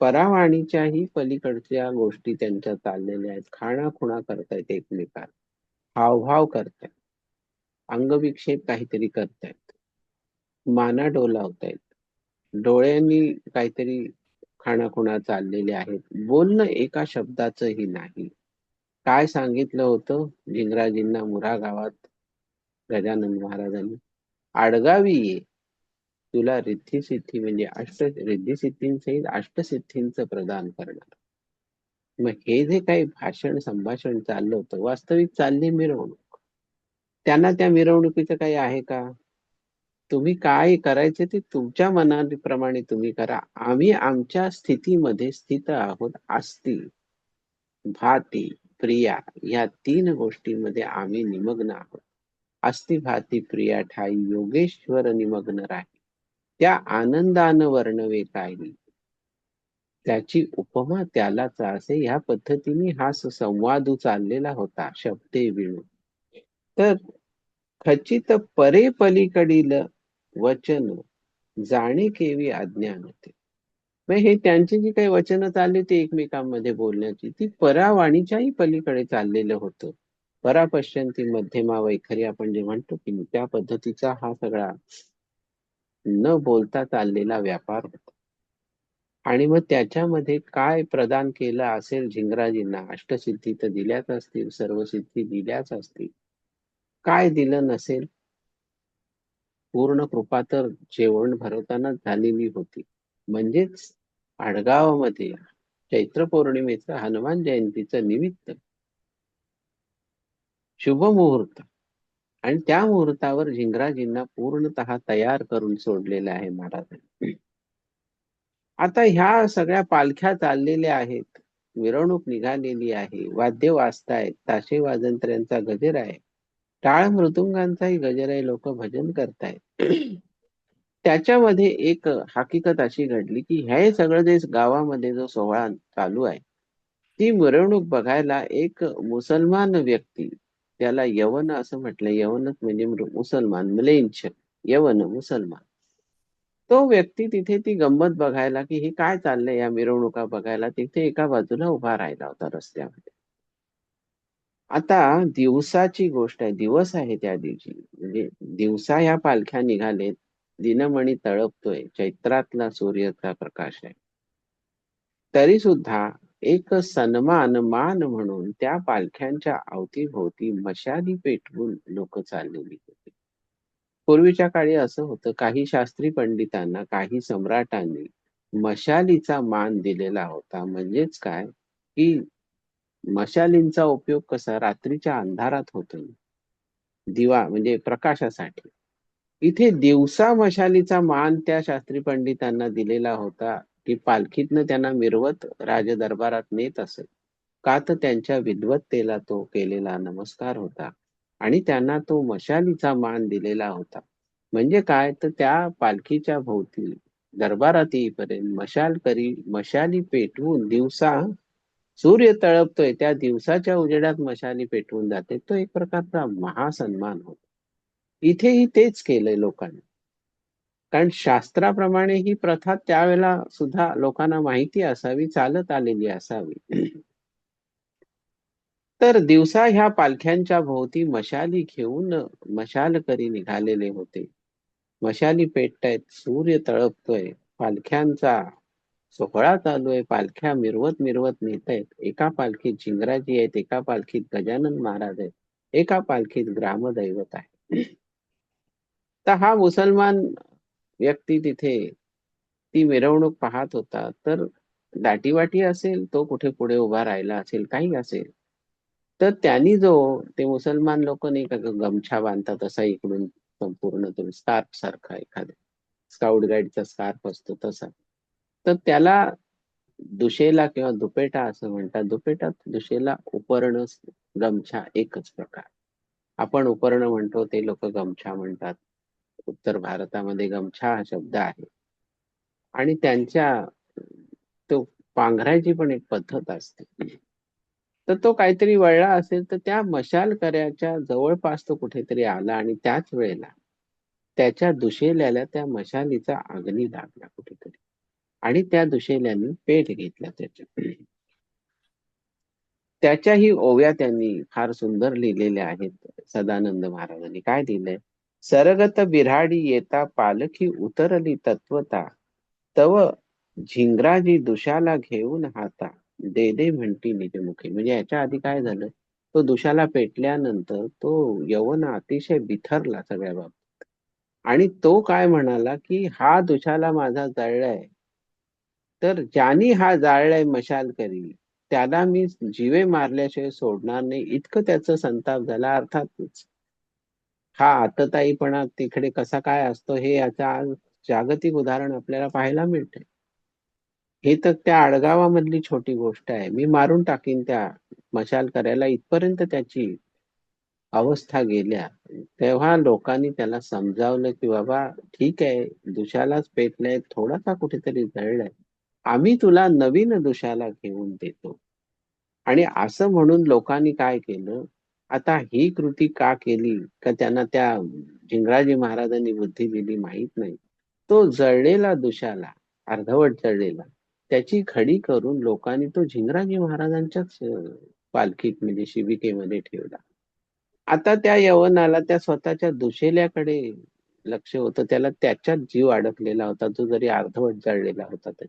परावाणीच्याही पलीकडच्या गोष्टी त्यांच्या चाललेल्या आहेत. खाणाखुणा करतायत एकमेकात हावभाव करतायत. अंगविक्षेप काहीतरी करतायत. माना डोलावतायत. डोळ्यांनी काहीतरी खाणाखुणा चाललेल्या आहेत. बोलणं एका शब्दाचंही नाही. काय सांगितलं होतं? झिंगराजींना मुरा गावात गजानन महाराजांनी. आडगावी ये. तुला रिद्धिसिद्धी म्हणजे अष्ट रिद्धिसिद्धींसहित अष्टसिद्धींचं प्रदान करणार. मग हे जे काही भाषण संभाषण चाललं होतं वास्तविक चालली मिरवणूक. त्यांना त्या मिरवणुकीचं काही आहे का? तुम्ही काय करायचे ते तुमच्या मनाप्रमाणे तुम्ही करा. आम्ही आमच्या स्थितीमध्ये स्थित आहोत आस्ती भाती प्रिया या तीन गोष्टींमध्ये आम्ही निमग्न आहोत. अस्थिभाती प्रिया ठाई योगेश्वर निमग्न राही त्या आनंदानं वर्णवे काही त्याची उपमा त्यालाच असे ह्या पद्धतीने हा संवाद चाललेला होता शब्दे विणू तर खचित परे पलीकडील वचन जाणे केवी अज्ञान होते हे त्यांची जी काही वचन चालली होती एकमेकांमध्ये बोलण्याची ती परावाणीच्याही पलीकडे चाललेलं होतं. परापश्यंती मध्यमा वैखरी आपण जे म्हणतो की त्या पद्धतीचा हा सगळा न बोलता चाललेला व्यापार होता. आणि मग त्याच्यामध्ये काय प्रदान केलं असेल झिंगराजींना? अष्टसिद्धी तर दिल्याच असतील सर्व सिद्धी दिल्याच असतील. काय दिलं नसेल? पूर्ण कृपा तर जेवण भरवताना झालेली होती. म्हणजेच आडगावामध्ये चैत्र पौर्णिमेचं हनुमान जयंतीचं निमित्त शुभ मुहूर्त. आणि त्या मुहूर्तावर झिंगराजींना पूर्णतः तयार करून सोडलेलं आहे महाराजांनी आता ह्या सगळ्या पालख्या चाललेल्या आहेत. मिरवणूक निघालेली आहे. वाद्य वाजतायत. ताशे वाजंत्र्यांचा गजर आहे. टाळ मृदुंगांचाही गजर आहे. लोक भजन करतायत. त्याच्यामध्ये एक हकीकत अशी घडली की हे सगळं जे गावामध्ये जो सोहळा चालू आहे ती मिरवणूक बघायला एक मुसलमान व्यक्ती त्याला यवन असं म्हटलं यवनच म्हणजे मुसलमान मलेंच यवन मुसलमान. तो व्यक्ती तिथे ती गंमत बघायला की हे काय चाललंय या मिरवणुका बघायला तिथे एका बाजूला उभा राहिला होता रस्त्यामध्ये. आता दिवसाची गोष्ट आहे दिवस आहे त्या दिवशी. म्हणजे दिवसा ह्या पालख्या निघालेत दिनमणी तळपतोय चैत्रातला सूर्याचा प्रकाश आहे. तरी सुद्धा एक सन्मान मान म्हणून त्या पालख्यांच्या अवतीभोवती मशाली पेटवून लोक चाललेली होती. पूर्वीच्या काळी असं होतं काही शास्त्री पंडितांना काही सम्राटांनी मशालीचा मान दिलेला होता. म्हणजेच काय? की मशालींचा उपयोग कसा? रात्रीच्या अंधारात होतो. दिवा म्हणजे प्रकाशासाठी. इथे दिवसा मशालीचा मान त्या शास्त्री पंडितांना दिलेला होता. की पालखीतनं त्यांना मिरवत राजदरबारात नेत असत का तर त्यांच्या विद्वत्तेला तो केलेला नमस्कार होता आणि त्यांना तो मशालीचा मान दिलेला होता. म्हणजे काय? तर त्या पालखीच्या भोवती दरबारात येईपर्यंत मशाल करी मशाली पेटवून दिवसा सूर्य तळपतोय. त्या दिवसाच्या उजेडात मशाली पेटवून जाते. तो एक प्रकारचा महासन्मान होतो. इथेही तेच केलंय लोकांनी. कारण शास्त्राप्रमाणे ही प्रथा त्यावेळेला सुद्धा लोकांना माहिती असावी चालत आलेली असावी. तर दिवसा ह्या पालख्यांच्या भोवती मशाली घेऊन मशाल करी निघालेले होते. मशाली पेटतायत सूर्य तळपतोय पालख्यांचा सोहळा चालू आहे. पालख्या मिरवत मिरवत नेत आहेत एका पालखीत झिंगराजी आहेत एका पालखीत गजानन महाराज आहेत एका पालखीत ग्रामदैवत आहे तर हा मुसलमान व्यक्ती तिथे ती मिरवणूक पाहत होता तर दाटीवाटी असेल तो कुठे पुढे उभा राहिला असेल काही असेल. तर त्यांनी जो ते मुसलमान लोक नाही का गमछा बांधतात तसा इकडून संपूर्ण तो स्कार्फ सारखा एखाद्या स्काउट गाईडचा स्कार्फ असतो तसा. तर त्याला दुशेला किंवा दुपेटा असं म्हणतात. दुपेटात दुशेला उपर्ण गमछा एकच प्रकार. आपण उपर्ण म्हणतो ते लोक गमछा म्हणतात. उत्तर भारतामध्ये गमछा हा शब्द आहे. आणि त्यांच्या तो पांघरायची पण एक पद्धत असते. तर तो काहीतरी वळला असेल तर त्या मशालकऱ्याच्या जवळपास तो कुठेतरी आला आणि त्याच वेळेला त्याच्या दुशेल्याला त्या मशालीचा अग्नी लागला कुठेतरी. आणि त्या दुशेल्याने पेट घेतला त्याच्या. त्याच्याही ओव्या त्यांनी फार सुंदर लिहिलेल्या आहेत सदानंद महाराजांनी. काय लिहिलंय? सरगत बिराडी येता पालखी उतरली तत्वता. तव झिंगराजी दुशाला घेऊन हाता. दे दे म्हणती निजमुखी. म्हणजे याच्या आधी काय झालं? तो दुशाला पेटल्यानंतर तो यवन अतिशय बिथरला सगळ्या बाबतीत. आणि तो काय म्हणाला की हा दुशाला माझा जळलाय. तर ज्यानी हा जाळलाय मशाल करी त्याला मी जीवे मारल्याशिवाय सोडणार नाही. इतकं त्याचं संताप झाला. अर्थातच हा आतताईपणा तिकडे कसा काय असतो हे याचा आज जागतिक उदाहरण आपल्याला पाहायला मिळते हे तर त्या आडगावामधली छोटी गोष्ट आहे. मी मारून टाकीन त्या मशाल करायला. इथपर्यंत त्याची अवस्था गेल्या. तेव्हा लोकांनी त्याला समजावलं की बाबा ठीक आहे दुशालाच पेटलंय थोडासा कुठेतरी जळलाय. आम्ही तुला नवीन दुशाला घेऊन देतो. आणि असं म्हणून लोकांनी काय केलं? आता ही कृती का केली? का त्यांना त्या झिंगराजी महाराजांनी बुद्धी दिली माहीत नाही. तो जळलेला दुशाला अर्धवट जळलेला त्याची खडी करून लोकांनी तो झिंगराजी महाराजांच्याच पालखीत म्हणजे शिबिकेमध्ये ठेवला. आता त्या यवनाला त्या स्वतःच्या दुशेल्याकडे लक्ष होतं. त्याला त्याच्यात जीव अडकलेला होता. तो जरी अर्धवट जळलेला होता तरी.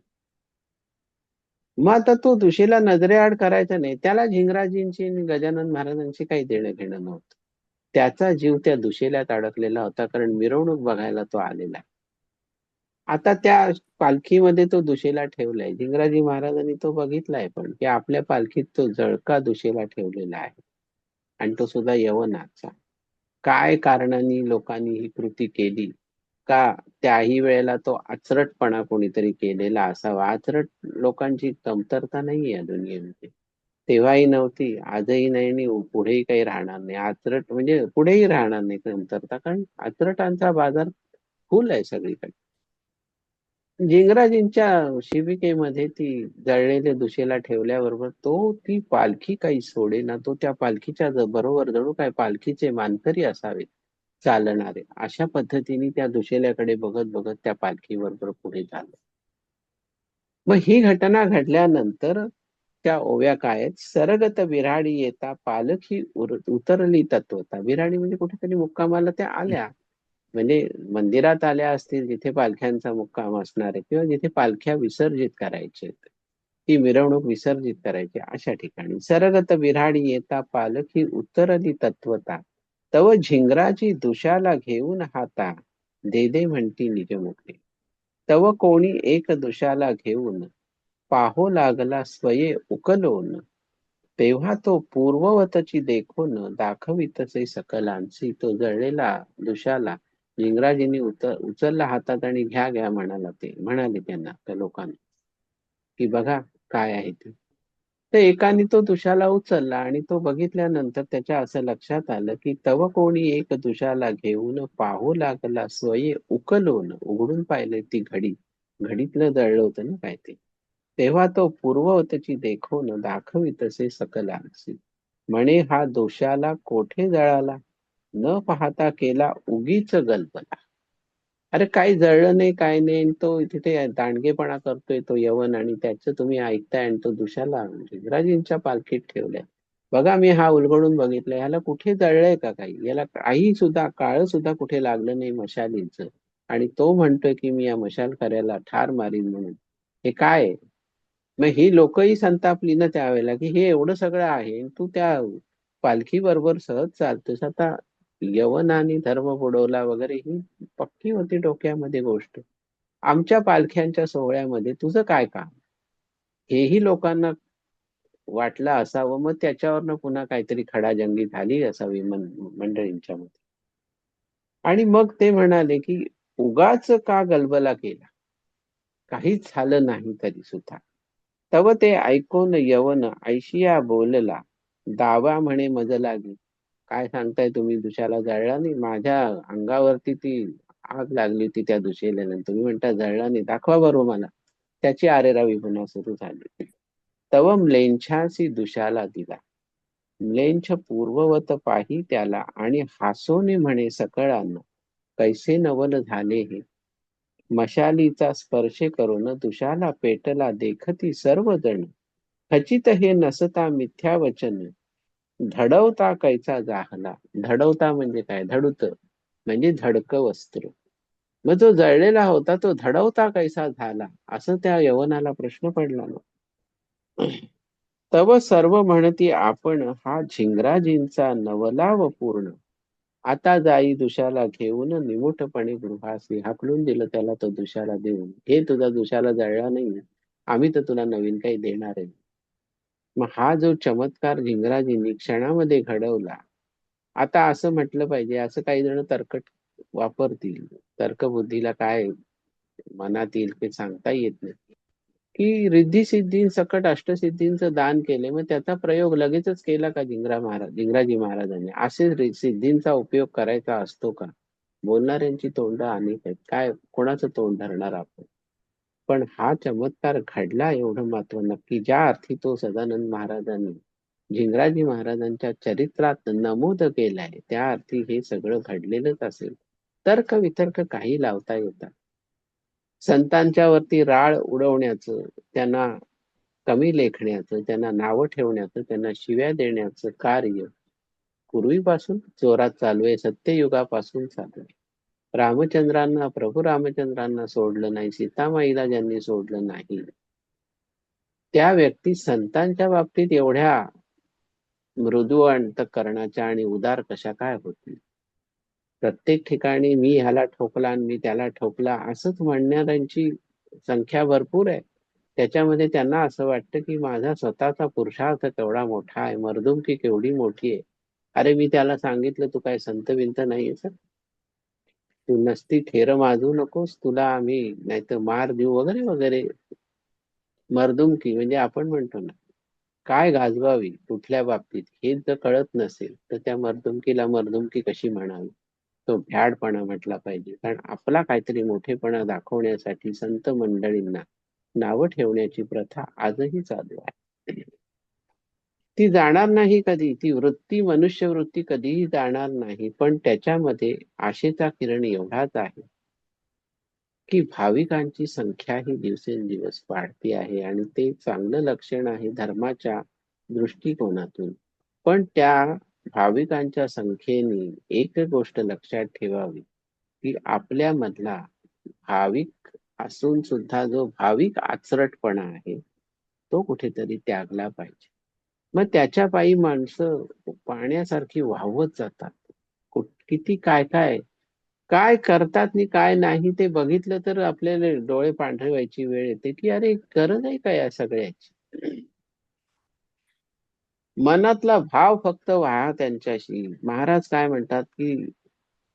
मग आता तो दुशेला नजरेआड करायचा नाही. त्याला झिंगराजींची आणि गजानन महाराजांची काही देणं घेणं नव्हतं. त्याचा जीव त्या दुशेल्यात अडकलेला होता कारण मिरवणूक बघायला तो आलेला. आता त्या पालखीमध्ये तो दुशेला ठेवलाय. झिंगराजी महाराजांनी तो बघितलाय पण की आपल्या पालखीत तो जळका दुशेला ठेवलेला आहे. आणि तो सुद्धा यवनाचा. काय कारणाने लोकांनी ही कृती केली? का त्याही वेळेला तो आचरटपणा कोणीतरी केलेला असावा? आचरट लोकांची कमतरता नाही या दुनियेमध्ये. तेव्हाही नव्हती आजही नाही आणि पुढेही काही राहणार नाही. आचरट म्हणजे पुढेही राहणार नाही कमतरता कारण आचरटांचा बाजार फुल आहे सगळीकडे. जिंगराजींच्या शिबिकेमध्ये ती जळलेल्या दुशेला ठेवल्याबरोबर तो ती पालखी काही सोडे ना तो त्या पालखीच्या बरोबर जणू काय पालखीचे मानकरी असावेत. चालणारे. अशा पद्धतीने त्या दुशेल्याकडे बघत बघत त्या पालखी बरोबर पुढे झालं. मग ही घटना घडल्यानंतर त्या ओव्या काय आहेत? सरगत विराडी येता पालखी उतरली तत्वता. विराडी म्हणजे कुठेतरी मुक्कामाला त्या आल्या. म्हणजे मंदिरात आल्या असतील जिथे पालख्यांचा मुक्काम असणार आहे किंवा जिथे पालख्या विसर्जित करायचे ती मिरवणूक विसर्जित करायची अशा ठिकाणी. सरगत विराडी येता पालखी उतरली तत्वता. तव झिंगराची दुशाला घेऊन हाता. दे दे म्हणती निजमुखे तव कोणी एक दुशाला घेऊन. पाहो लागला स्वये उकलोन. तेव्हा तो पूर्ववतची देखून दाखवितसे सकलांची तो जळलेला दुशाला लिंगराजींनी उतर उचलला हातात आणि घ्या घ्या म्हणाला ते म्हणाले त्यांना त्या लोकांना. की बघा काय आहे ते. तर एकाने तो दुशाला उचलला आणि तो बघितल्यानंतर त्याच्या असं लक्षात आलं की तव कोणी एक दुशाला घेऊन पाहू लागला स्वये उकलून उघडून पाहिले ती घडी. घडीतलं दळलं होतं ना काय ते तेव्हा तो पूर्ववतची देखून दाखवितसे सकलांसी म्हणे हा दोषाला कोठे जळाला न पाहता केला उगीच गल्पला अरे काही जळलं नाही काय नाही. तो तिथे दांडगेपणा करतोय तो यवन आणि त्याचं तुम्ही ऐकताय आणि तो दुशाला जिगराजींच्या म्हणजे पालखीत ठेवल्या. बघा मी हा उलगडून बघितलं ह्याला कुठे जळलंय का काही? याला काही सुद्धा काळ सुद्धा कुठे लागलं नाही मशालींच. आणि तो म्हणतोय की मी या मशाल करायला ठार मारीन म्हणून. हे काय? मग ही लोकही संतापली ना त्यावेळेला की हे एवढं सगळं आहे तू त्या पालखी बरोबर सहज चालतोस. आता यवन आणि धर्म बुडवला वगैरे ही पक्की होती डोक्यामध्ये गोष्ट. आमच्या पालख्यांच्या सोहळ्यामध्ये तुझं काय काम? हेही लोकांना वाटलं असावं मग त्याच्यावरनं पुन्हा काहीतरी खडाजंगी झाली असावी मंडळींच्या मध्ये आणि मग ते म्हणाले की उगाच का गलबला केला? काहीच झालं नाही तरी सुद्धा. तव ते ऐकून यवन ऐशिया बोलला दावा म्हणे मज लागी काय सांगताय तुम्ही? दुशाला जळला नाही. माझ्या अंगावरती ती आग लागली होती त्या दुशेला तुम्ही म्हणता जळला नाही. दाखवा बरोबर मला. त्याची आरेरावी पुन्हा सुरू झाली तव म्लेंछासी दुशाला दिला. म्लेंछ पूर्ववत पाही त्याला आणि हासोने म्हणे सकळांना कैसे नवल झाले हे? मशालीचा स्पर्श करून दुशाला पेटला देखती सर्वजण. खचित हे नसता मिथ्या वचन धडवता कैचा जाहला धडवता म्हणजे काय? धडुत. म्हणजे धडक वस्त्र. मग जो जळलेला होता तो धडवता कैसा झाला? असं त्या यवनाला प्रश्न पडला ना तव सर्व म्हणती आपण हा झिंगराजींचा नवलाव पूर्ण. आता जाई दुशाला घेऊन निमुटपणे गृहासी हाकलून दिलं त्याला तो दुशाला देऊन. हे तुझा दुशाला जळला नाही आम्ही तर तुला नवीन काही देणार आहे. मग हा जो चमत्कार झिंगराजींनी क्षणामध्ये घडवला आता असं म्हटलं पाहिजे असं काही जण तर्कट वापरतील. तर्कबुद्धीला काय मनात येईल ते सांगता येत नाही. की रिद्धी सिद्धी सकट अष्टसिद्धींचं दान केले मग त्याचा प्रयोग लगेचच केला का जिंगरा महाराज जिंगराजी महाराजांनी? असे सिद्धींचा उपयोग करायचा असतो का? बोलणाऱ्यांची तोंड अनेक आहेत. काय कोणाचं तोंड धरणार आपण? पण हा चमत्कार घडला एवढं मात्र नक्की. ज्या अर्थी तो सदानंद महाराजांनी झिंगराजी महाराजांच्या चरित्रात नमूद केलाय त्या अर्थी हे सगळं घडलेलंच असेल. तर्क वितर्क काही लावता येतात. संतांच्या वरती राळ उडवण्याचं त्यांना कमी लेखण्याचं त्यांना नावं ठेवण्याचं त्यांना शिव्या देण्याचं कार्य पूर्वीपासून जोरात चालू आहे सत्ययुगापासून चालू आहे. रामचंद्रांना प्रभू रामचंद्रांना सोडलं नाही सीतामाईला ज्यांनी सोडलं नाही. त्या व्यक्ती संतांच्या बाबतीत एवढ्या मृदू अंतकरणाच्या आणि उदार कशा काय होतील? प्रत्येक ठिकाणी मी ह्याला ठोकला आणि मी त्याला ठोकला असंच म्हणणाऱ्यांची संख्या भरपूर आहे. त्याच्यामध्ये त्यांना असं वाटतं की माझा स्वतःचा पुरुषार्थ केवढा मोठा आहे मर्दुमकी केवढी मोठी आहे. अरे मी त्याला सांगितलं तू काय संत विंत नाहीये सर? तू नसती ठेर माजू नकोस तुला आम्ही नाहीतर मार देऊ वगैरे वगैरे. मर्दुमकी म्हणजे आपण म्हणतो ना काय गाजवावी कुठल्या बाबतीत? हे जर कळत नसेल तर त्या मर्दुमकीला मर्दुमकी कशी म्हणावी? तो भ्याडपणा म्हटला पाहिजे. कारण आपला काहीतरी मोठेपणा दाखवण्यासाठी संत मंडळींना नावं ठेवण्याची प्रथा आजही चालू आहे. ती जाणार नाही कधी ती वृत्ती मनुष्य वृत्ती कधीही जाणार नाही पण त्याच्यामध्ये आशेचा किरण एवढाच आहे की भाविकांची संख्या ही दिवसेंदिवस वाढती आहे आणि ते चांगलं लक्षण आहे धर्माच्या दृष्टिकोनातून. पण त्या भाविकांच्या संख्येने एक गोष्ट लक्षात ठेवावी की आपल्या मधला भाविक असून सुद्धा जो भाविक आचरटपणा आहे तो कुठेतरी त्यागला पाहिजे. मग त्याच्या पायी माणसं पाण्यासारखी वाहवत जातात. किती काय काय काय करतात आणि काय नाही ते बघितलं तर आपल्याला डोळे पांढरे व्हायची वेळ येते की अरे गरज आहे का या सगळ्याची? मनातला भाव फक्त व्हा त्यांच्याशी. महाराज काय म्हणतात की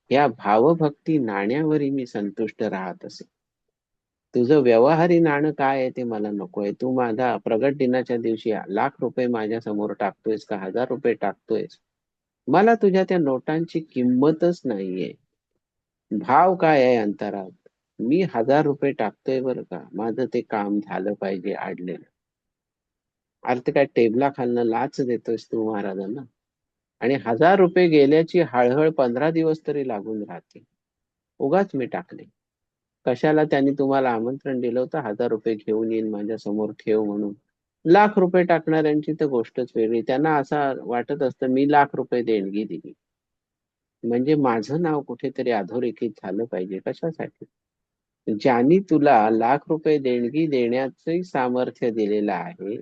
या भावभक्ती नाण्यावरही मी संतुष्ट राहत असे. तुझं व्यवहारी नाणं काय आहे ते मला नकोय. तू माझा प्रगट दिनाच्या दिवशी लाख रुपये माझ्यासमोर टाकतोयस का? हजार रुपये टाकतोयस. मला तुझ्या त्या नोटांची किंमतच नाहीये. भाव काय आहे अंतरात? मी हजार रुपये टाकतोय बरं का? माझं ते काम झालं पाहिजे आडलेलं. अर्थ काय टेबला खालनं लाच देतोयस तू महाराजांना? आणि हजार रुपये गेल्याची हळहळ पंधरा दिवस तरी लागून राहते उगाच मी टाकले. कशाला त्यांनी तुम्हाला आमंत्रण दिलं होतं? हजार रुपये घेऊन येईन माझ्यासमोर ठेव म्हणून. लाख रुपये टाकणाऱ्यांची तर गोष्टच वेगळी. त्यांना असं वाटत असतं मी लाख रुपये देणगी दिली. म्हणजे माझं नाव कुठेतरी अधोरेखित झालं पाहिजे. कशासाठी? ज्यांनी तुला लाख रुपये देणगी देण्याचे सामर्थ्य दिलेलं आहे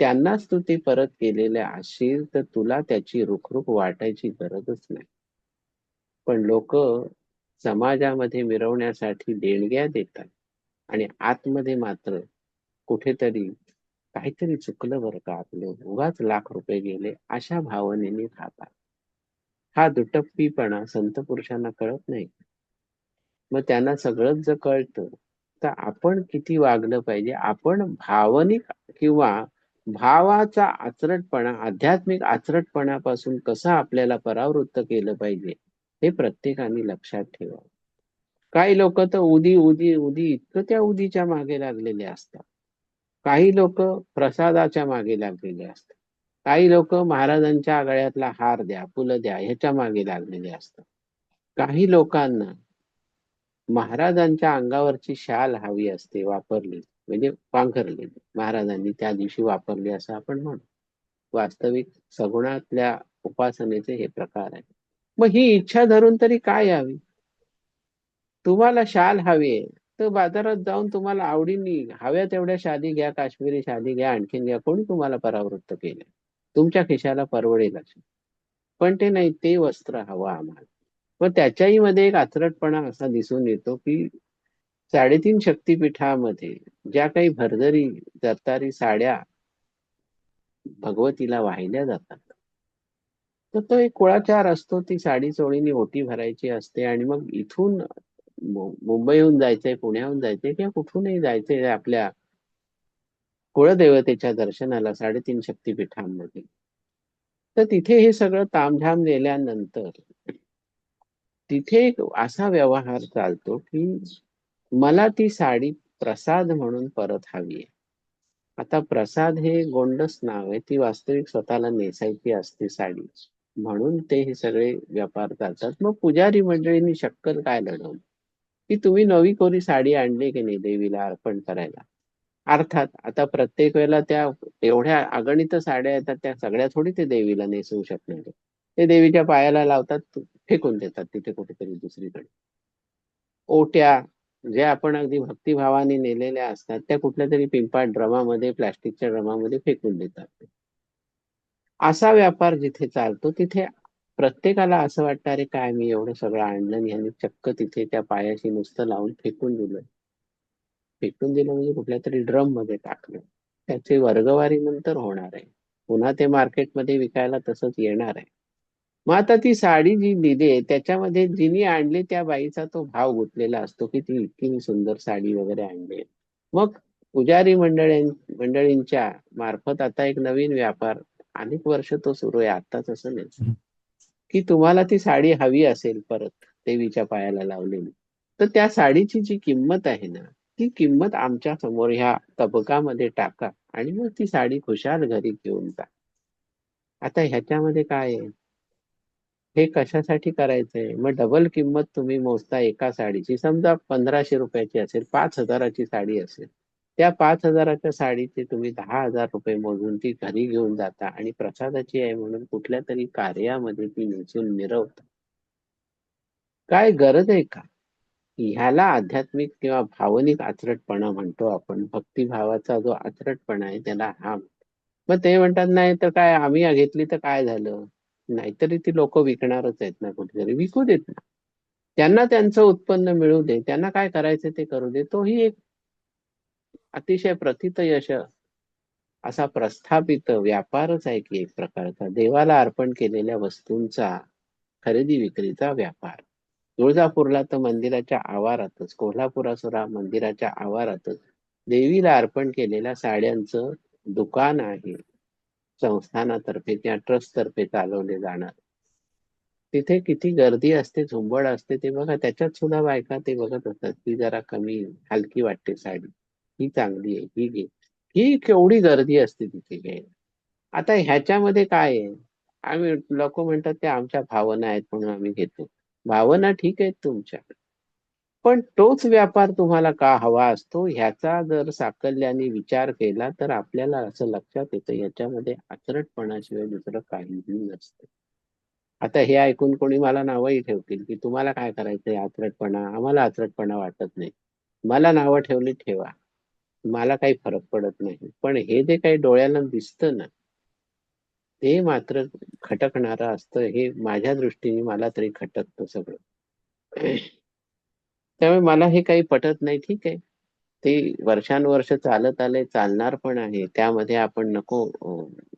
त्यांनाच तू ते परत केलेले असशील तर तुला त्याची रुखरुख वाटायची गरजच नाही. पण लोक समाजामध्ये मिरवण्यासाठी देणग्या देतात. आणि आतमध्ये मात्र कुठेतरी काहीतरी चुकलं बरं का आपलं. उगाच लाख रुपये गेले अशा भावनेने खातात हा दुटप्पीपणा संत पुरुषांना कळत नाही. मग त्यांना सगळंच जर कळतं तर आपण किती वागलं पाहिजे? आपण भावनिक किंवा भावाचा आचरटपणा आध्यात्मिक आचरटपणापासून कसं आपल्याला परावृत्त केलं पाहिजे? हे प्रत्येकाने लक्षात ठेवावं काही लोक तर उदी उदी उदी इतकं त्या उदीच्या मागे लागलेले असतात. काही लोक प्रसादाच्या मागे लागलेले असतात. काही लोक महाराजांच्या गळ्यातला हार द्या फुलं द्या ह्याच्या मागे लागलेले असतात. काही लोकांना महाराजांच्या अंगावरची शाल हवी असते वापरली म्हणजे पांघरली महाराजांनी त्या दिवशी वापरली असं आपण म्हणू. वास्तविक सगुणातल्या उपासनेचे हे प्रकार आहे मग ही इच्छा धरून तरी काय यावी? तुम्हाला शाल हवी आहे तर बाजारात जाऊन तुम्हाला आवडीने हव्या तेवढ्या शादी घ्या काश्मीरी शादी घ्या आणखीन घ्या कोणी तुम्हाला परावृत्त केलं तुमच्या खिशाला परवडेल असं. पण ते नाही ते वस्त्र हवं आम्हाला. मग त्याच्याही मध्ये एक आचरटपणा असा दिसून येतो की साडेतीन शक्तीपीठामध्ये ज्या काही भरदरी जरतारी साड्या भगवतीला वाहिल्या जातात. तर तो एक कुळाचार असतो. ती साडी चोळीनी ओटी भरायची असते आणि मग इथून मुंबईहून जायचंय पुण्याहून जायचंय किंवा कुठूनही जायचंय आपल्या कुळदेवतेच्या दर्शनाला साडेतीन शक्तीपीठांमध्ये. तर तिथे हे सगळं तामझाम गेल्यानंतर तिथे एक असा व्यवहार चालतो की मला ती साडी प्रसाद म्हणून परत हवी आहे. आता प्रसाद हे गोंडस नाव आहे. ती वास्तविक स्वतःला नेसायची असते साडी. म्हणून ते हे सगळे व्यापार चालतात मग पुजारी मंडळींनी शक्कल काय लढवलं? की तुम्ही नवी कोरी साडी आणली की नाही देवीला अर्पण करायला? अर्थात आता प्रत्येक वेळेला त्या एवढ्या अगणित साड्या येतात त्या सगळ्या थोडी ते देवीला नेसवू शकणार. ते देवीच्या पायाला लावतात फेकून देतात तिथे कुठेतरी दुसरीकडे. ओट्या जे आपण अगदी भक्तिभावाने नेलेल्या असतात त्या कुठल्या तरी पिंपाट ड्रमामध्ये प्लास्टिकच्या ड्रमामध्ये फेकून देतात असा व्यापार जिथे चालतो तिथे प्रत्येकाला असं वाटतं अरे काय मी एवढं सगळं आणलं यांनी चक्क तिथे त्या पायाशी नुसतं लावून फेकून दिलं. फेकून दिलं म्हणजे कुठल्या तरी ड्रममध्ये टाकलं. त्याचे वर्गवारी नंतर होणार आहे. पुन्हा ते मार्केटमध्ये विकायला तसंच येणार आहे. मग आता ती साडी जी दिली त्याच्यामध्ये जिनी आणली त्या बाईचा तो भाव गुंतलेला असतो की ती इतकी सुंदर साडी वगैरे आणली मग पुजारी मंडळी मंडळींच्या मार्फत आता एक नवीन व्यापार अनेक वर्ष तो सुरू आहे आताच असं नाही. की तुम्हाला ती साडी हवी असेल परत देवीच्या पायाला लावलेली तर त्या साडीची जी किंमत आहे ना ती किंमत आमच्यासमोर ह्या तबकामध्ये टाका आणि मग ती साडी खुशाल घरी घेऊन जा. आता ह्याच्यामध्ये काय आहे? हे कशासाठी करायचंय? मग डबल किंमत तुम्ही मोजता एका साडीची. समजा पंधराशे रुपयाची असेल पाच हजाराची साडी असेल. त्या पाच हजाराच्या साडीचे तुम्ही दहा हजार रुपये मोजून ती घरी घेऊन जाता आणि प्रसादाची आहे म्हणून कुठल्या तरी कार्यामध्ये ती नेसून मिरवता काय गरज आहे का? ह्याला आध्यात्मिक किंवा भावनिक आचरटपणा म्हणतो आपण. भक्तिभावाचा जो आचरटपणा आहे त्याला हा मग ते म्हणतात नाही तर काय आम्ही घेतली तर काय झालं? नाहीतरी ती लोक विकणारच आहेत ना कुठेतरी विकू देत ना. त्यांना त्यांचं उत्पन्न मिळू दे. त्यांना काय करायचं ते करू दे. तोही एक अतिशय प्रथित यश असा प्रस्थापित व्यापारच आहे की एक प्रकारचा. देवाला अर्पण केलेल्या वस्तूंचा खरेदी विक्रीचा व्यापार. तुळजापूरला तर मंदिराच्या आवारातच कोल्हापुरासुरा मंदिराच्या आवारातच देवीला अर्पण केलेल्या साड्यांचं दुकान आहे. संस्थानातर्फे किंवा ट्रस्ट तर्फे चालवले जाणार. तिथे किती गर्दी असते झुंबड असते ते बघा त्याच्यात सुद्धा बायका ते बघत असतात ती जरा कमी हलकी वाटते साडी. ही चांगली आहे ही घे. ही केवढी गर्दी असते तिथे घ्यायला. आता ह्याच्यामध्ये काय आहे? आम्ही लोक म्हणतात ते आमच्या भावना आहेत म्हणून आम्ही घेतो. भावना ठीक आहेत तुमच्या पण तोच व्यापार तुम्हाला का हवा असतो? ह्याचा जर साकल्याने विचार केला तर आपल्याला असं लक्षात येतं याच्यामध्ये आचरटपणाशिवाय दुसरं काहीही नसतं. आता हे ऐकून कोणी मला नावही ठेवतील की तुम्हाला काय करायचंय आचरटपणा? आम्हाला आचरटपणा वाटत नाही. मला नावं ठेवली ठेवा. मला काही फरक पडत नाही. पण हे जे काही डोळ्याला दिसतं ना ते मात्र खटकणारं असतं. हे माझ्या दृष्टीने मला तरी खटकतं सगळं. त्यामुळे मला हे काही पटत नाही. ठीक आहे. ते वर्षानुवर्ष चालत आले चालणार पण आहे. त्यामध्ये आपण नको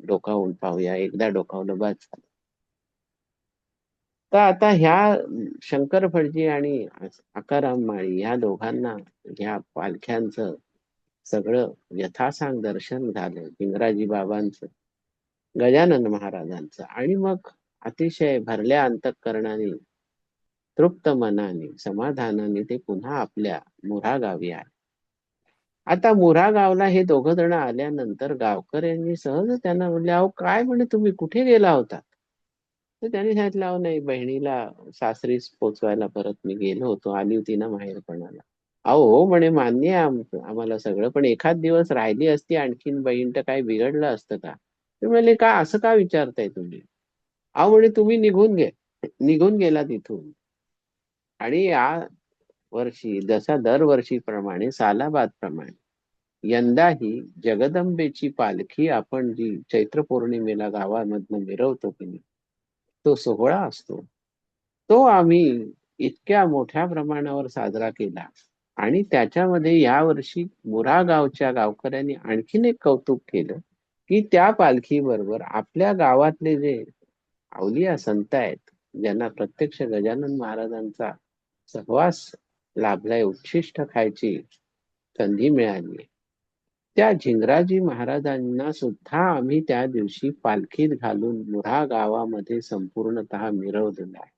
डोकावून पाहूया. एकदा डोकावलं बस. तर आता ह्या शंकर फडजी आणि आकाराम माळी ह्या दोघांना ह्या पालख्यांचं सगळं यथासांग दर्शन झालं इंग्राजी बाबांचं गजानन महाराजांचं. आणि मग अतिशय भरल्या अंतकरणाने तृप्त मनाने समाधानाने ते पुन्हा आपल्या मुरा गावी आले. आता मुरा गावला हे दोघ जण आल्यानंतर गावकर यांनी सहज त्यांना म्हणले अहो काय म्हणे तुम्ही? कुठे गेला होता? तर त्यांनी सांगितलं अहो नाही बहिणीला सासरीस पोचवायला परत मी गेलो होतो आली होती ना माहेरपणाला. अहो हो म्हणे मान्य आहे आम- आम्हाला सगळं पण एखाद दिवस राहिली असती आणखीन बहीण तर काय बिघडलं असतं का? ते म्हणले का असं का विचारताय तुम्ही? अहो म्हणे तुम्ही निघून गे निघून गेला तिथून. आणि या वर्षी जसा दरवर्षीप्रमाणे सालाबाद प्रमाणे यंदाही जगदंबेची पालखी आपण जी चैत्र पौर्णिमेला गावामधनं मिरवतो की नाही तो सोहळा असतो. तो आम्ही इतक्या मोठ्या प्रमाणावर साजरा केला. आणि त्याच्यामध्ये यावर्षी मुरा गावच्या गावकऱ्यांनी आणखीन एक कौतुक केलं की त्या पालखी बरोबर आपल्या गावातले जे अवलिया संत आहेत ज्यांना प्रत्यक्ष गजानन महाराजांचा सहवास लाभलाय उच्छिष्ट खायची संधी मिळाली त्या झिंगराजी महाराजांना सुद्धा आम्ही त्या दिवशी पालखीत घालून मुरा गावामध्ये संपूर्णतः मिरवलेला आहे.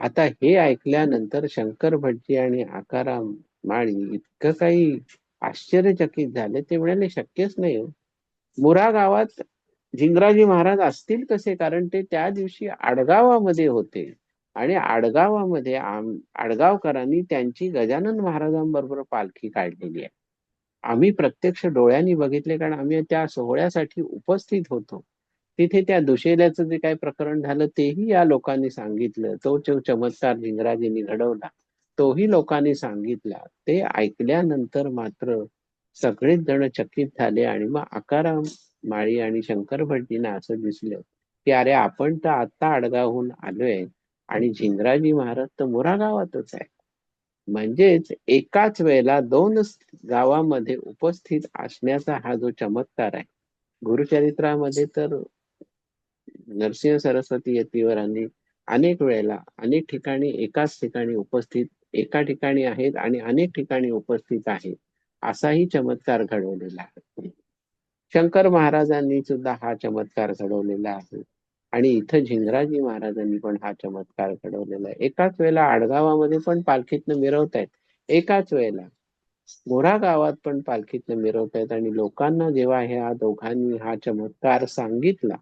आता हे ऐकल्यानंतर शंकर भटजी आणि आकाराम माळी इतकं काही आश्चर्यचकित झाले. ते म्हणाले शक्यच नाही हो. मुरा गावात झिंगराजी महाराज असतील कसे कारण ते त्या दिवशी आडगावामध्ये होते. आणि आडगावामध्ये आम आडगावकरांनी त्यांची गजानन महाराजांबरोबर पालखी काढलेली आहे. आम्ही प्रत्यक्ष डोळ्यांनी बघितले कारण आम्ही त्या सोहळ्यासाठी उपस्थित होतो. तिथे त्या दुशेल्याचं जे काही प्रकरण झालं तेही या लोकांनी सांगितलं. तो जो चमत्कार झिंगराजींनी घडवला तोही लोकांनी सांगितला. ते ऐकल्यानंतर मात्र सगळेच जण चकित झाले आणि मग आकाराम माळी आणि शंकर भट्टीना असं दिसलं की अरे आपण तर आता आडगावहून आलोय आणि झिंगराजी महाराज तर मोरा गावातच आहे म्हणजेच एकाच वेळेला दोन गावामध्ये उपस्थित असण्याचा हा जो चमत्कार आहे गुरुचरित्रामध्ये तर नरसिंह सरस्वती यतीवरांनी अनेक वेळेला अनेक ठिकाणी एकाच ठिकाणी उपस्थित एका ठिकाणी आहेत आणि अनेक ठिकाणी उपस्थित आहेत असाही चमत्कार घडवलेला आहे. शंकर महाराजांनी सुद्धा हा चमत्कार घडवलेला आहे आणि इथं झिंगराजी महाराजांनी पण हा चमत्कार घडवलेला आहे. एकाच वेळेला आडगावामध्ये पण पालखीतनं मिरवतायत. एकाच वेळेला मोरा गावात पण पालखीतनं मिरवतायत आणि लोकांना जेव्हा ह्या दोघांनी हा चमत्कार सांगितला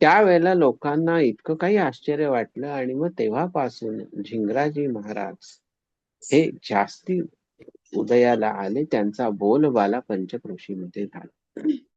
त्यावेळेला लोकांना इतकं काही आश्चर्य वाटलं आणि मग तेव्हापासून झिंगराजी महाराज हे जास्ती उदयाला आले. त्यांचा बोलबाला पंचक्रोशीमध्ये झाला.